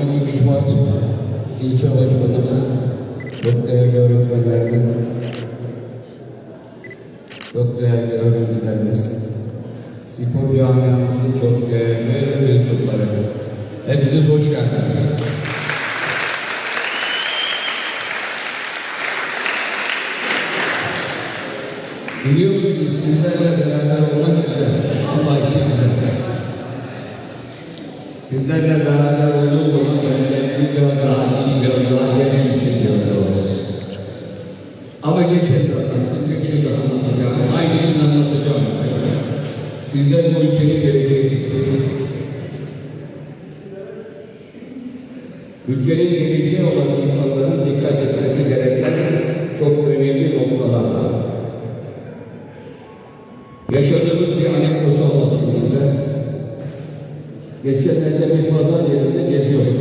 12 Şubat ilçe başkanımız, çok değerli öğretmenlerimiz, çok değerli öğrencilerimiz, spor camiamızın çok değerli mensupları. Hepiniz hoş geldiniz. Biliyor musunuz sizlerle beraber olmak güzel. Allah için güzel. Sizlerle beraber olduğum bir pazar yerinde geziyorduk.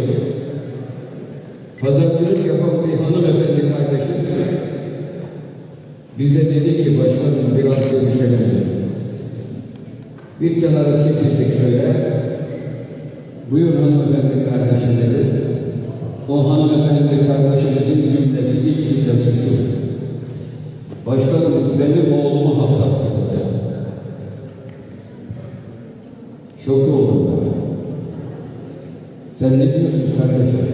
Pazarcılık yapan bir hanımefendi kardeşim bize dedi ki başkanım biraz görüşelim. Bir kenara çekildik şöyle. Buyur hanımefendi kardeşim dedi. O hanımefendi kardeşimizin cümlesi, ilk cümlesi şu. Başkanım benim oğlumu Amen.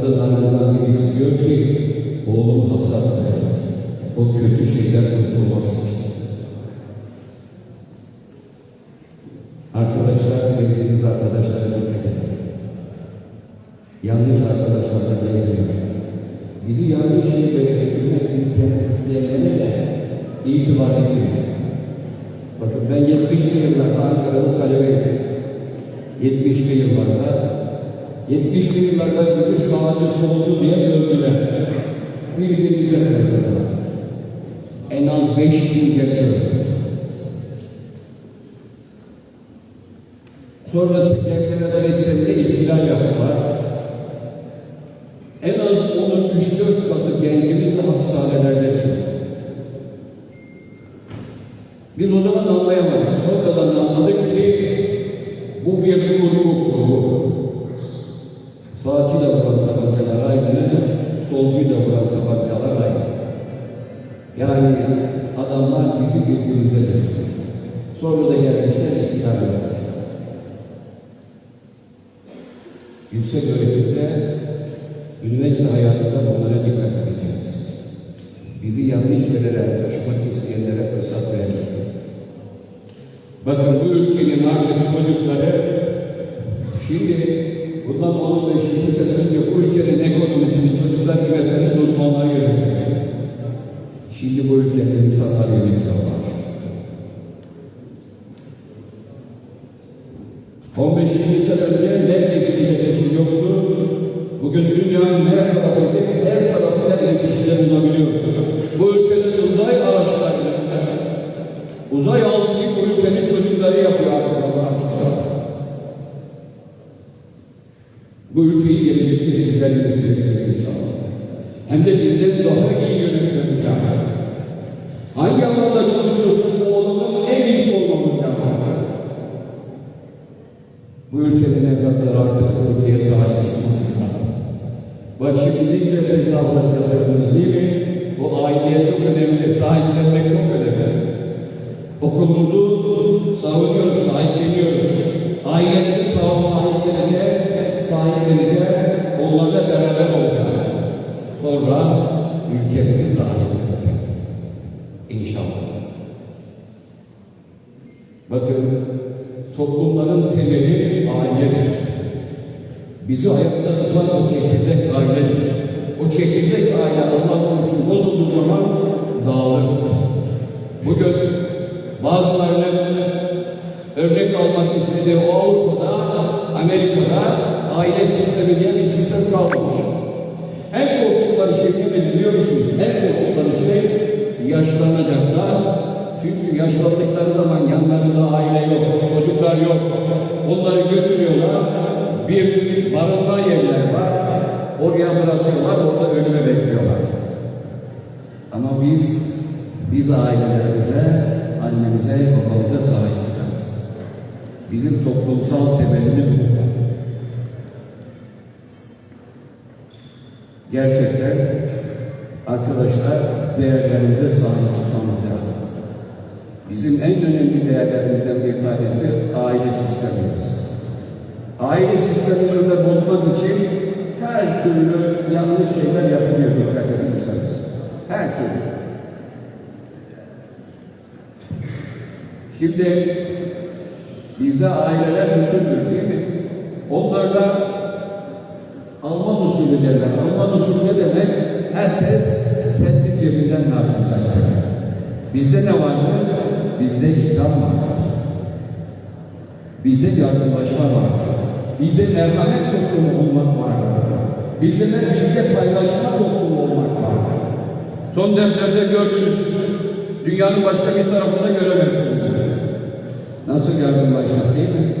Kadınlarımızdan birisi diyor ki oğlum hapse attırıyor. O kötü şeyler kurtulması için. Arkadaşlar, dediğiniz arkadaşlara dikkat edin. Yanlış arkadaşlarla gezmeyin. Bizi yanlış şeylere götürmek isteyen, isteyenlere de itibar etmeyin. Bakın ben 70'li yıllarda Ankara'da talebeydim. 70'li yıllarda 70'li yıllarda bizi sağcı solcu diye gördüler. Birbirimize kırdılar. En az 5 bin genç öldü. Sonra 80'lere 80'de ihtilal yaptılar. En az onun 3-4 katı gencimiz de hapishanelerde çıktı. Biz o zaman anlayamadık. Sonradan anladık ki bu bir Yüksek öğretimde, üniversite hayatında bunlara dikkat edeceğiz. Bizi yanlış yerlere taşımak isteyenlere fırsat vermeyeceğiz. Bakın bu ülkenin artık çocukları şimdi bundan 15-20 sene önce bu ülkenin ekonomisini çocuklar gibi efendim uzmanlar yönetecek. Şimdi bu ülkede insanlar yönetiyorlar. 15-20 sene önce iletişim yoktu. Bugün dünyanın her tarafında, her tarafında iletişimde bulunabiliyoruz. Bu ülkenin uzay araçları, uzay Güzel hesaplar yapıyoruz değil mi? Bu aileye çok önemli, sahiplenmek çok önemli. Okulumuzu savunuyoruz, sahipleniyoruz. Ailenin sağ sahipleneceğiz, sahipleneceğiz, onlarla beraber olacağız. Sonra ülkemizi sahipleneceğiz. İnşallah. Bakın toplumların temeli ailedir. Bizi ayakta tutan o çekirdek ailedir. O çekirdek aile Allah korusun bozulduğu zaman dağılır. Bugün bazılarının örnek almak istediği o Avrupa'da, Amerika'da aile sistemi diye bir sistem kalmamış. En korktukları şey ne biliyor musunuz? En korktukları şey yaşlanacaklar. Çünkü yaşlandıkları zaman yanlarında aile yok, çocuklar yok. Onları götürüyorlar. Bir barınma yerler var. Oraya bırakıyorlar, orada ölüme bekliyorlar. Ama biz, biz ailelerimize, annemize, babamıza sahip çıkarız. Bizim toplumsal temelimiz bu. Gerçekten arkadaşlar değerlerimize sahip çıkmamız lazım. Bizim en önemli değerlerimizden bir tanesi aile sistemimiz. Aile sistemini de bozmak için her türlü yanlış şeyler yapılıyor dikkat ederseniz. Her türlü. Şimdi bizde aileler bütündür değil mi? Onlarda Alman usulü derler. Alman usulü ne demek? Herkes kendi cebinden harcayacak. Bizde ne vardı? Bizde ikram vardı. Bizde yardımlaşma vardı. Bizde merhamet toplumu olmak vardı. Bizde ne? Bizde paylaşma toplumu olmak vardı. Son devrede gördünüz. Dünyanın başka bir tarafında göremezsiniz. Nasıl yardımlaşmak değil mi?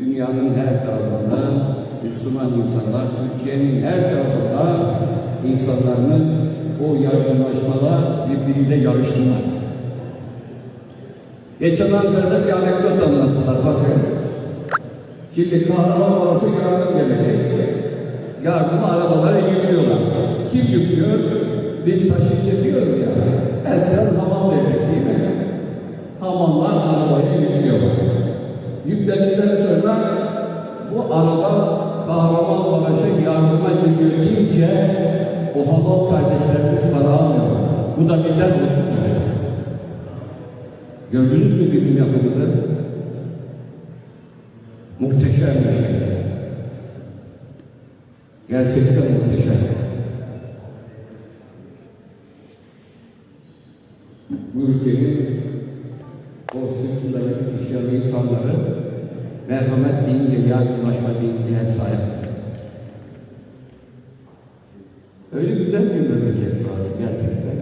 Dünyanın her tarafında Müslüman insanlar, Türkiye'nin her tarafında insanların o yardımlaşmada birbiriyle yarıştılar. Geçen Ankara'da bir anekdot anlattılar bakın. Şimdi Kahramanmaraş'a yardım gelecek. Yardımı arabalara yüklüyorlar. Kim yüklüyor? Biz taşıyıcı diyoruz ya. Eskiden hamal dedik değil mi? Hamallar arabaya yüklüyorlar. Yükledikten sonra bu araba Kahramanmaraş'a yardıma deyince o hamal kardeşlerimiz para almıyor. Bu da bizden olsun. Gördünüz mü bizim yapımızı? Muhteşem bir şey. Gerçekten muhteşem. Bu ülkenin o sırtındaki yaşayan insanları merhamet deyince, yardımlaşma deyince hep hayattır. Öyle güzel bir memleket burası gerçekten.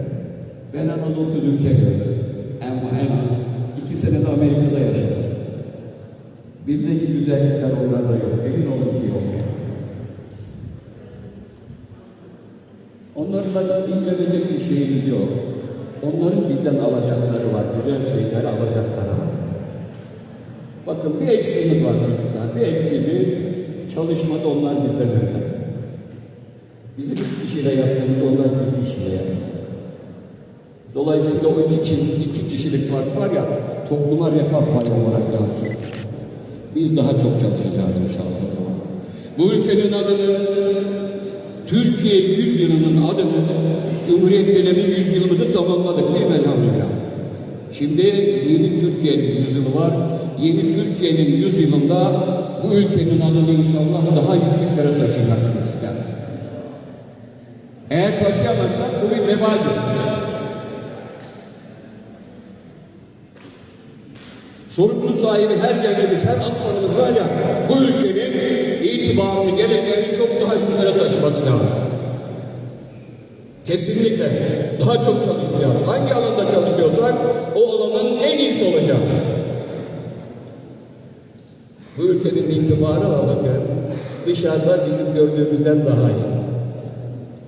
Ben Anadolu ülke gördüm. En, en az. iki sene de Amerika'da yaşadım. Bizdeki güzellikler onlarda yok. Emin olun ki yok. Onlarla da ilgilenecek bir şeyimiz yok. Onların bizden alacakları var. Güzel şeyler alacakları var. Bakın bir eksiğimiz var çocuklar. Bir eksiğimiz çalışmada onlar bizden önde. Bizim üç kişiyle yaptığımız onlar bir kişiyle yapıyor. Dolayısıyla o iki, kişi- iki kişilik fark var ya topluma refah payı olarak yansıyor. Biz daha çok çalışacağız inşallah o zaman. Bu ülkenin adını Türkiye yüzyılının adını Cumhuriyet dönemi yüzyılımızı tamamladık değil mi elhamdülillah? Şimdi yeni Türkiye'nin yüzyılı var. Yeni Türkiye'nin yüzyılında bu ülkenin adını inşallah daha yükseklere taşıyacaksınız. Yani. Eğer taşıyamazsak bu bir vebaldir. Sorumlu sahibi her yerimiz, her aslanımız var ya, bu ülkenin itibarını, geleceğini çok daha üstlere taşıması lazım. Kesinlikle. Daha çok çalışacağız. Hangi alanda çalışıyorsak o alanın en iyisi olacak. Bu ülkenin itibarı bakın dışarıda bizim gördüğümüzden daha iyi.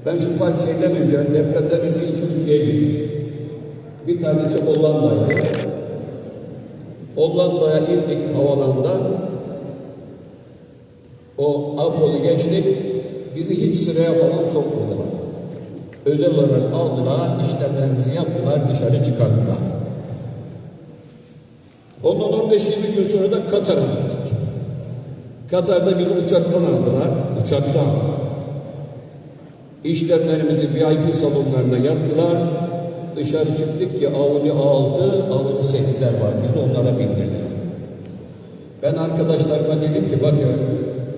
Ben şu kaç şeyden önce, depremden önce iki ülkeye gittim. Bir tanesi Hollanda'ydı. Hollanda'ya indik havalandan. O Apollo geçtik. Bizi hiç sıraya falan sokmadılar. Özel olarak aldılar, işlemlerimizi yaptılar, dışarı çıkarttılar. Ondan 15-20 gün sonra da Katar'a gittik. Katar'da bizi uçaktan aldılar, uçaktan. İşlemlerimizi VIP salonlarına yaptılar. Dışarı çıktık ki Audi A6, Audi 8'ler var. Bizi onlara bindirdiler. Ben arkadaşlarıma dedim ki bakın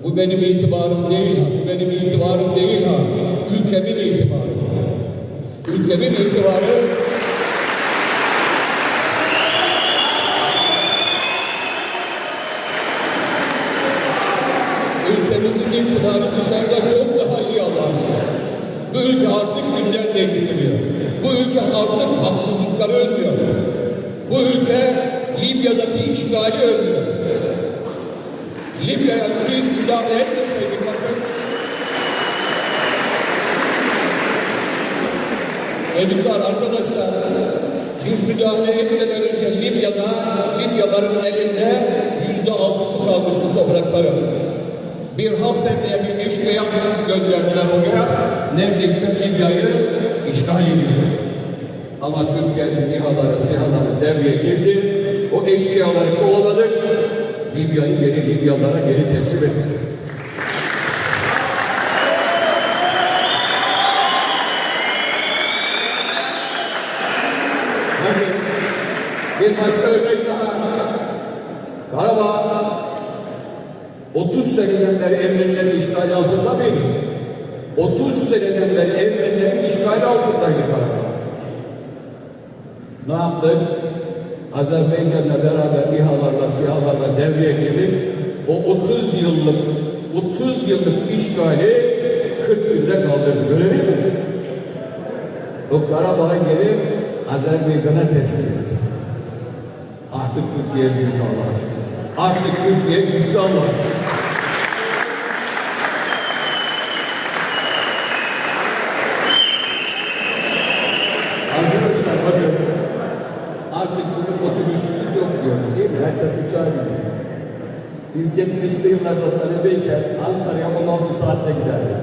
bu benim itibarım değil ha, bu benim itibarım değil ha. Ülkemin itibarı. Ülkemin itibarı ülkemizin itibarı dışarıda çok daha iyi Allah'a Bu ülke artık günden değiştiriyor. Bu ülke artık haksızlıkları önlüyor. Bu ülke Libya'daki işgali önlüyor. Libya'ya biz müdahale etmeseydik bakın Çocuklar, arkadaşlar, biz müdahale etmeden önce Libya'da, Libyaların elinde yüzde altısı kalmıştı toprakları. Bir Hafter'de bir eşkıya gönderdiler oraya. Neredeyse Libya'yı işgal ediyor. Ama Türkiye'nin İHA'ları, SİHA'ları devreye girdi. O eşkıyaları kovaladık. Libya'yı geri Libyalara geri teslim. Bakın, bir başka örnek daha. Karabağ 30 seneden beri Ermenilerin işgali altında mıydı? 30 seneden beri Ermenilerin işgali altındaydı Karabağ. Ne yaptık? Azerbaycan'la beraber İHA'larla, SİHA'larla devreye girdik. O 30 yıllık 30 yıllık işgali 40 günde kaldırdık. Öyle değil mi? O Karabağ'ı geri Azerbaycan'a teslim etti. Artık Türkiye büyük Allah'a şükür. Artık Türkiye güçlü Allah'a şükür. Arkadaşlar bakın artık bunu otobüsçülük yok diyoruz değil mi? Herkes uçağa gidiyor. Biz 70'li yıllarda talebeyken Ankara'ya 16 saatte giderdik.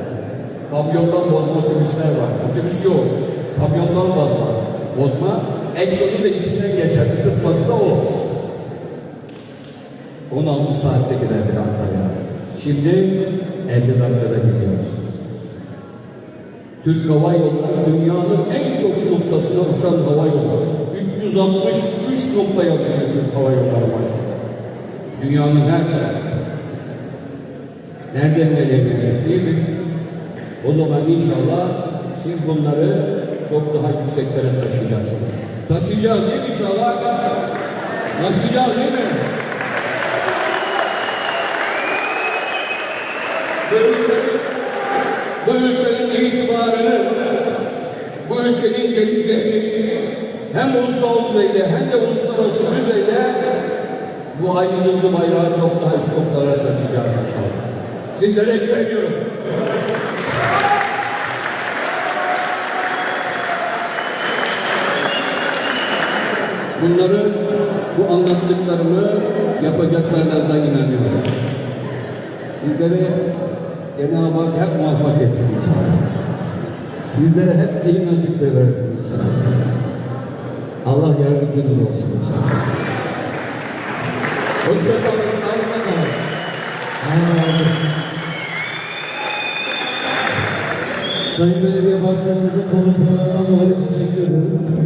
Kamyondan bozma otobüsler var. Otobüs yok. Kamyondan bozma. Bozma. Egzozu da içinden geçer. Isıtması da o. 16 saatte giderdik Ankara'ya. Şimdi 50 dakikada gidiyoruz. Türk Hava Yolları dünyanın en çok noktasına uçan hava yolu. 363 noktaya uçan Türk Hava Yolları maşallah. Dünyanın her tarafı. Nereden nereye değil mi? O zaman inşallah siz bunları çok daha yükseklere taşıyacaksınız. Taşıyacağız değil mi inşallah? Taşıyacağız değil mi? Bu ülkenin, bu ülkenin itibarını, bu ülkenin geleceğini hem ulusal düzeyde hem de uluslararası düzeyde bu yıldız bayrağı çok daha üst noktalara taşıyacağız inşallah. Sizlere güveniyorum. Bunları, bu anlattıklarımı yapacaklarından inanıyoruz. Sizlere Cenab-ı Hak hep muvaffak etsin inşallah. Sizlere hep zihin açıklığı versin inşallah. Allah yardımcınız olsun inşallah. Hoşçakalın, kalın. Sayın Belediye Başkanımızın konuşmalarından dolayı teşekkür ederim.